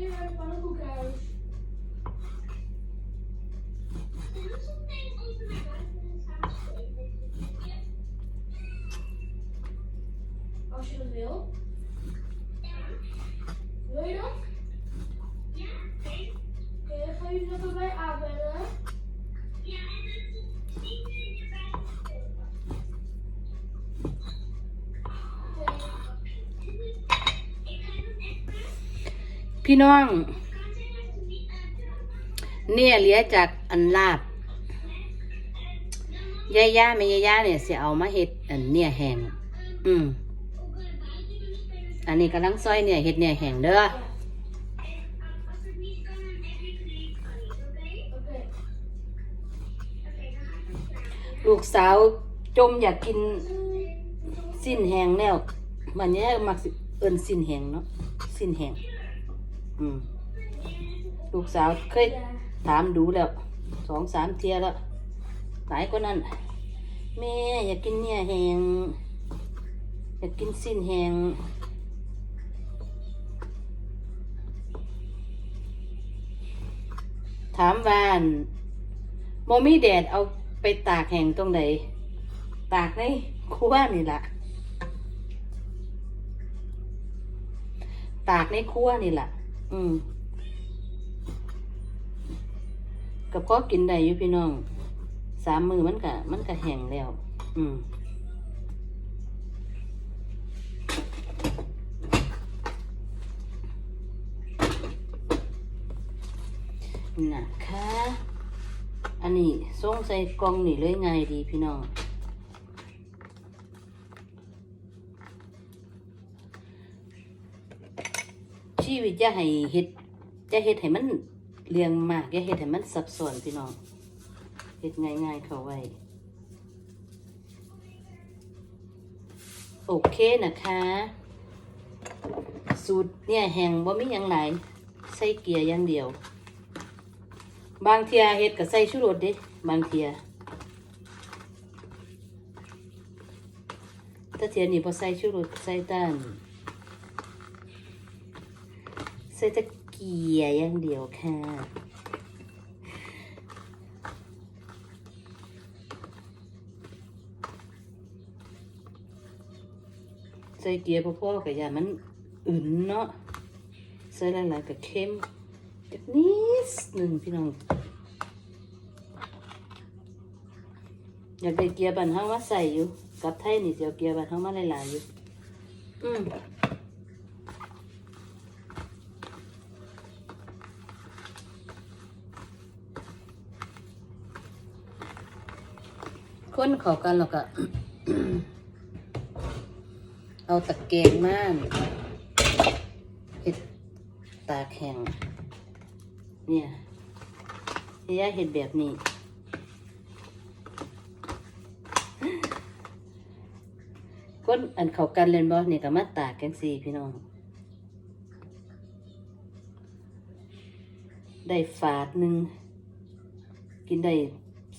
hier bij het pannenkoekhuis. Als je dat wil. Ja. Wil je dat? Ja, oké. Okay. Oké, dan gaan jullie dat aanbellen. พี่น้อง เนี่ยเหลือจากอันลาบย่าย่าไม่ย่าย่าเนี่ยสิเอามาเฮ็ดอันเนี่ยแห้งอืมอันนี้กำลังซอยเนี่ยเฮ็ดเนี่ยแห้งเด้อลูกสาวจมอยากกินสิ้นแหงแล้วมันเนี้ยมักสิเอินสิ้นแหงเนาะสิ้นแหง อืมลูกสาวเคยถามดูแล้วสองสามเทียแล้วหลายกว่านั้น แม่อยากกินเนี่ยแหงอยากกินสิ้นแหงถามวานโมมีแดดเอาไปตากแห้งตรงไหนตากในครัวนี่ละตากในครัวนี่แหละ อืมกับพ่อกินได้อยู่พี่น้อง สามมือมันกะมันกะแห้งแล้ว อืมนะคะ อันนี้ส่งใส่กล่องนี่เลยไงดีพี่น้อง ชีวิตจะให้เฮ็ดจะเฮ็ดให้มันเรียงมากอย่าเฮ็ดให้มันซับซ้อนพี่น้องเฮ็ดง่ายๆ เข้าไว้ โอเคนะคะ สูตรเนี่ยแห้งบ่มีหยังหลายใส่เกลืออย่างเดียว บางเทียเฮ็ดก็ใส่ชูรสเด้บางเทียถ้าเทียนี่บ่ใส่ชูรสใส่ต้น ใส่ตะเกียร์อย่างเดียวค่ะ ใส่เกียร์พ่อๆกับยามันอื่นเนาะใส่หลายๆกับเค็มจักนิดหนึ่งพี่น้อง อยากได้เกียร์บันเฮามาใส่อยู่ กับไทยนี่เสียวเกียร์บันเฮามาหลายๆอยู่ อืม คนเขากันแล้วก็เอาตะเกียงม่านเห็ดตาแข็งเนี่ยที่ย่าเห็ดแบบนี้คนอันเขากันเล่นบอเนี่ยก็มาตากกันสี่พี่น้อง ได้ฝาดหนึ่งกินได้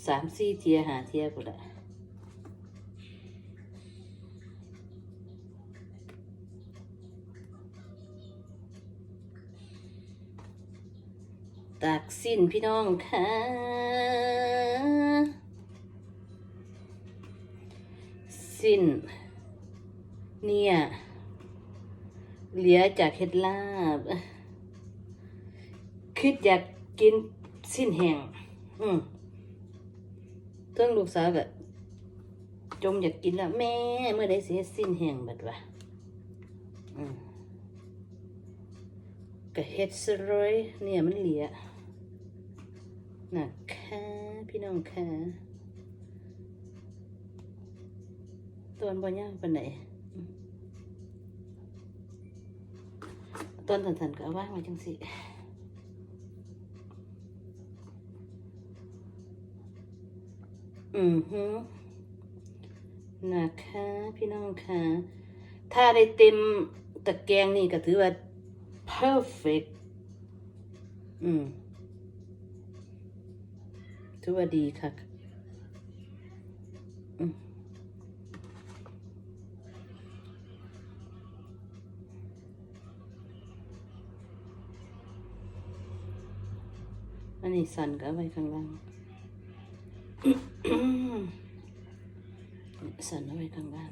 สามสี่เทียหาเทียกูนละ ตากสิ้นพี่น้องค่ะ สิ้น เนี่ย เหลือจากเฮ็ดลาบ คิดอยากกินสิ้นแห้งอืมเทิงลูกสาวก็จมอยากกินแล้วแม่เมื่อใดสิเฮ็ดสิ้นแห้งบัดวะอืม ก็เฮ็ดซะเลยเนี่ยมันเหลียนะคะพี่น้องค่ะตอนบ่ย่างปานไหนอืมตอนสันๆก็เอาว่างไว้จังสิอือฮึนะคะพี่น้องค่ะ ถ้าได้เต็มตะแกรงนี่ก็ถือว่า perfect อืมถือว่าดีค่ะอันนี้สั่นก็ไว้ข้างล่าง สั่นเอาไว้ข้างล่าง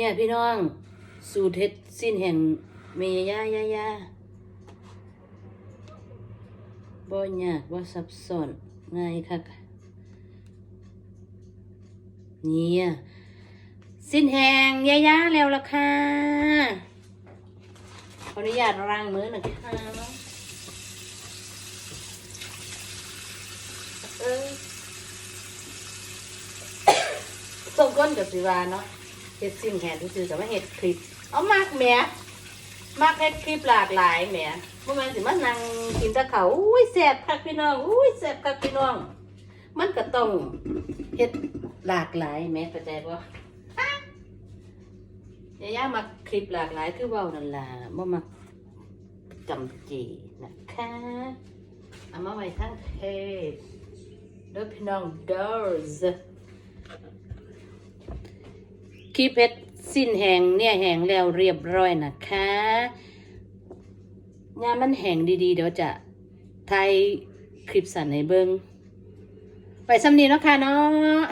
เนี่ยพี่น้อง สูตรเฮ็ดสิ้นแห่งเมยายายาบ่ยากบ่ซับซ้อนง่ายคักเนี่ยสิ้นแห่งยายาแล้วล่ะค่ะขออนุญาตล้างมือหน่อยค่ะเออส่งก้นกับสิวาเนาะ เฮ็ดสิ้นแขนซื่อๆแต่ว่าเฮ็ดคลิป เอามากแหม่มากเฮ็ดคลิปหลากหลายแหม่บ่แม่นสิมานั่งกินตะเขาอุ้ยแซ่บคักพี่น้องอุ้ยแซ่บคักพี่น้อง มันก็ต้องเฮ็ดหลากหลายแหม่เข้าใจบ่ยายามาคลิปหลากหลายคือว้านั่นล่ะบ่มักจำจีนะคะเอามาไว้ทั้งเทศด้อพี่น้องเด้อ คีเพชรสิ้นแหงเนี่ยแหงแล้วเรียบร้อยนะคะงานมันแหงดีๆ เดี๋ยวจะไทยคลิปสันในเบิงไปสำนีเนาะค่ะเนาะ